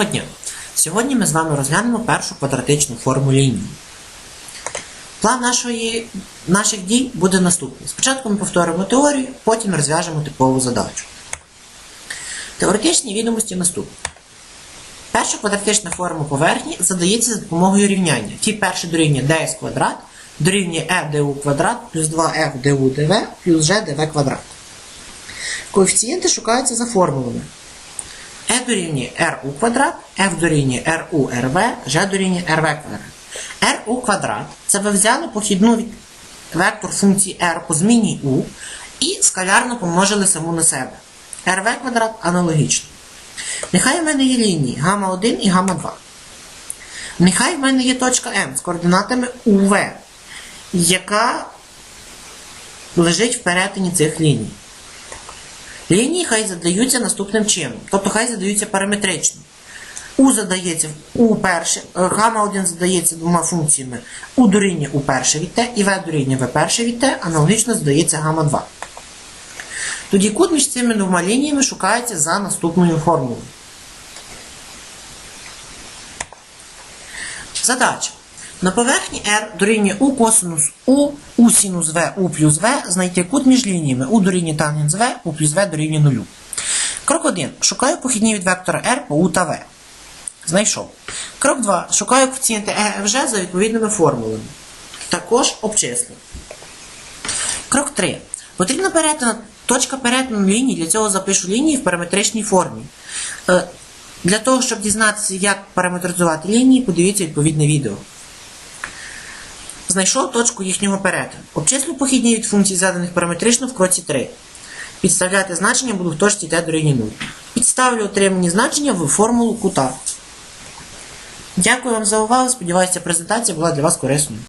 Доброго дня! Сьогодні ми з вами розглянемо першу квадратичну форму лінії. План нашої, наших дій буде наступний. Спочатку ми повторимо теорію, потім розв'яжемо типову задачу. Теоретичні відомості наступні. Перша квадратична форма поверхні задається за допомогою рівняння. Фі перше дорівнює ds квадрат дорівнює e du квадрат плюс 2f du dv плюс g dv квадрат. Коефіцієнти шукаються за формулами. E дорівнює RU квадрат, F дорівнює RU RV, G дорівнює RV квадрат. RU квадрат це ви взяли похідну вектор функції R по зміні U і скалярно помножили саму на себе. RV квадрат аналогічно. Нехай в мене є лінії гамма 1 і гамма 2. Нехай в мене є точка М з координатами UV, яка лежить в перетині цих ліній. Лінії хай задаються наступним чином. Тобто хай задаються параметрично. У задається у перше, е, гамма 1 задається двома функціями у дорівнює у перше від t і v дорівнює v перше від t, аналогічно задається гамма 2. Тоді кут між цими двома лініями шукається за наступною формулою. Задача. На поверхні R дорівнює U косинус U, U синус V, U плюс V, знайти кут між лініями U дорівнює тангенс V, U плюс V дорівнює 0. Крок 1. Шукаю похідні від вектора R по U та V. Знайшов. Крок 2. Шукаю коефіцієнти E, F, G за відповідними формулами. Також обчислю. Крок 3. Потрібна перетина, точка перетину лінії, для цього запишу лінії в параметричній формі. Е, Для того, щоб дізнатися, як параметризувати лінії, подивіться відповідне відео. Знайшов точку їхнього перетину. Обчислю похідні від функцій, заданих параметрично в кроці 3. Підставляти значення буду в точці t дорівнює 0. Підставлю отримані значення в формулу кута. Дякую вам за увагу. Сподіваюся, презентація була для вас корисною.